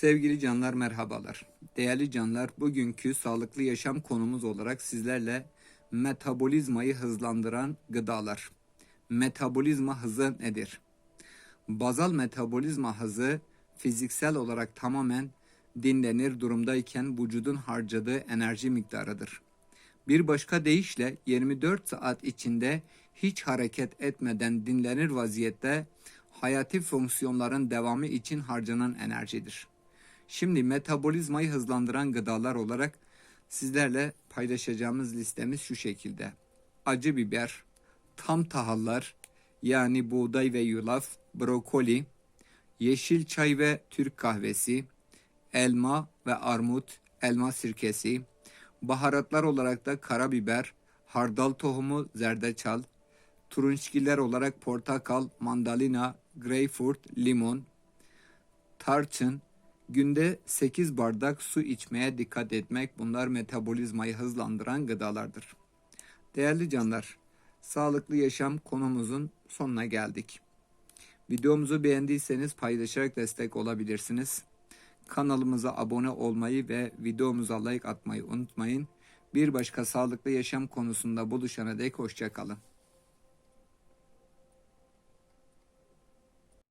Sevgili canlar merhabalar. Değerli canlar bugünkü sağlıklı yaşam konumuz olarak sizlerle metabolizmayı hızlandıran gıdalar. Metabolizma hızı nedir? Bazal metabolizma hızı fiziksel olarak tamamen dinlenir durumdayken vücudun harcadığı enerji miktarıdır. Bir başka deyişle 24 saat içinde hiç hareket etmeden dinlenir vaziyette hayati fonksiyonların devamı için harcanan enerjidir. Şimdi metabolizmayı hızlandıran gıdalar olarak sizlerle paylaşacağımız listemiz şu şekilde. Acı biber, tam tahıllar yani buğday ve yulaf, brokoli, yeşil çay ve Türk kahvesi, elma ve armut, elma sirkesi, baharatlar olarak da karabiber, hardal tohumu, zerdeçal, turunçgiller olarak portakal, mandalina, greyfurt, limon, tarçın, günde 8 bardak su içmeye dikkat etmek bunlar metabolizmayı hızlandıran gıdalardır. Değerli canlar, sağlıklı yaşam konumuzun sonuna geldik. Videomuzu beğendiyseniz paylaşarak destek olabilirsiniz. Kanalımıza abone olmayı ve videomuza like atmayı unutmayın. Bir başka sağlıklı yaşam konusunda buluşana dek hoşçakalın.